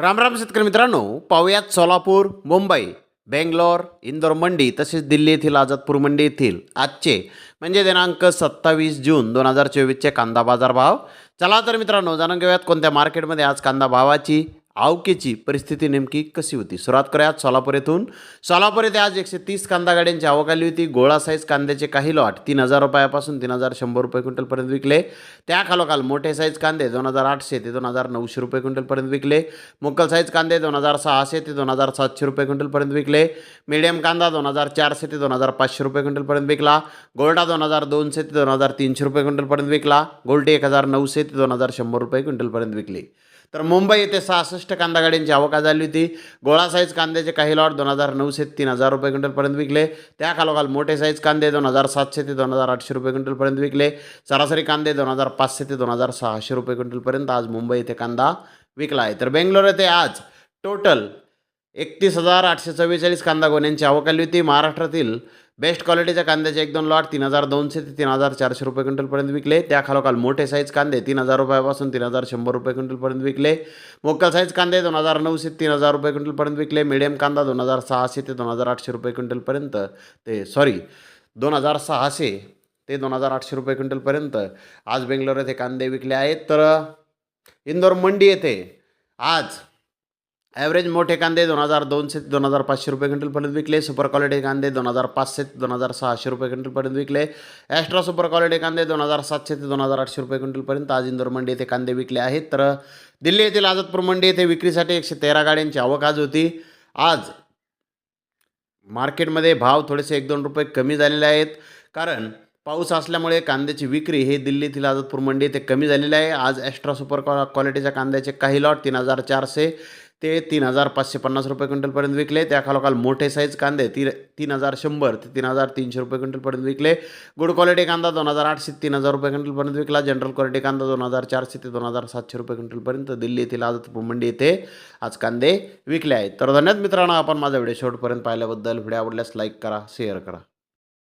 रामराम शेतकरी मित्रांनो पाहुयात सोलापूर मुंबई बेंगलोर इंदोर मंडी तसेच दिल्ली येथील आझादपूर मंडी येथील आजचे म्हणजे दिनांक सत्तावीस जून दोन हजार चोवीसचे कांदा बाजार भाव. चला तर मित्रांनो जाणून घेऊयात कोणत्या मार्केटमध्ये आज कांदा भावाची आवकेची परिस्थिती नेमकी कशी होती? सुरुवात करूयात सोलापूर येथून. सोलापूर येथे आज एकशे तीस कांदा गाड्यांची आवक आली होती. गोळा साईज कांद्याचे काही लॉट तीन हजार रुपयापासून तीन हजार शंभर रुपये क्विंटलपर्यंत विकले. त्या खालोखाल मोठे साईज कांदे दोन हजार आठशे ते दोन हजार नऊशे रुपये क्विंटलपर्यंत विकले. मुक्कल साईज कांदे दोन हजार सहाशे ते दोन हजार सातशे रुपये क्विंटलपर्यंत विकले. मीडियम कांदा दोन हजार चारशे ते दोन हजार पाचशे रुपये क्विंटलपर्यंत विकला. गोल्डा दोन हजार दोनशे ते दोन हजार तीनशे रुपये क्विंटलपर्यंत विकला. गोल्टी एक हजार नऊशे ते दोन हजार शंभर रुपये क्विंटलपर्यंत विकली. तर मुंबई येथे सहासष्ट कांदा गाड्यांची आवक झाली होती. गोळा साईज कांद्याचे काही लॉट दोन हजार नऊशे तीन हजार रुपये क्विंटलपर्यंत विकले. त्या खालोखाल मोठे साईज कांदे दोन हजार सातशे ते दोन हजार आठशे रुपये क्विंटलपर्यंत विकले. सरासरी कांदे दोन हजार पाचशे ते दोन हजार सहाशे रुपये क्विंटलपर्यंत आज मुंबई येथे कांदा विकला आहे. तर बेंगलोर येथे आज टोटल एकतीस हजार आठशे चव्वेचाळीस कांदा गोण्यांची आवक आली होती. महाराष्ट्रातील बेस्ट क्वालिटीच्या कांद्याचे एक दोन लॉट तीन हजार दोनशे ते तीन हजार चारशे रुपये क्विंटलपर्यंत विकले. त्या खालोखाल मोठे साईज कांदे तीन हजार रुपयापासून तीन हजार शंभर रुपये क्विंटलपर्यंत विकले. मोकल साईज कांदे दोन हजार नऊशे तीन हजार रुपये क्विंटलपर्यंत विकले. मिडियम कांदा दोन हजार सहाशे ते दोन हजार आठशे रुपये क्विंटलपर्यंत ते सॉरी दोन हजार सहाशे ते दोन हजार आठशे रुपये क्विंटलपर्यंत आज बेंगलोर येथे कांदे विकले आहेत. तर इंदोर मंडी येथे आज ॲव्हरेज मोठे कांदे दोन हजार दोनशे ते दोन हजार पाचशे रुपये क्विंटलपर्यंत विकले. सुपर क्वालिटी कांदे दोन हजार पाचशे ते दोन हजार सहाशे रुपये क्विंटलपर्यंत विकले. ॲस्ट्रा सुपर क्वालिटी कांदे दोन हजार सातशे ते दोन हजार आठशे रुपये क्विंटलपर्यंत आज इंदोर मंडी येथे कांदे विकले आहेत. तर दिल्ली येथील आझादपूर मंडी येथे विक्रीसाठी एकशे तेरा गाड्यांची आवक आज होती. आज मार्केटमध्ये भाव थोडेसे एक दोन रुपये कमी झालेले आहेत. कारण पाऊस असल्यामुळे कांद्याची विक्री हे दिल्लीतील आझादपूर मंडी येथे कमी झालेली आहे. आज एक्स्ट्रा सुपर क्वा क्वालिटीच्या कांद्याचे काही लॉट तीन हजार चारशे ते तीन हजार पाचशे पन्नास रुपये क्विंटलपर्यंत विकले. त्याखालोखाल मोठे साईज कांदे ती तीन हजार शंभर ते तीन हजार तीनशे रुपये क्विंटलपर्यंत विकले. गुड क्वालिटी कांदा दोन हजार आठशे तीन हजार रुपये क्विंटलपर्यंत विकला. जनरल क्वालिटी कांदा दोन हजार चारशे ते दोन हजार सातशे रुपये क्विंटलपर्यंत दिल्ली येथील आज मंडी येथे आज कांदे विकले आहेत. तर धन्यवाद मित्रांनो आपण माझा व्हिडिओ शेवटपर्यंत पाहिल्याबद्दल. व्हिडिओ आवडल्यास लाईक करा शेअर करा.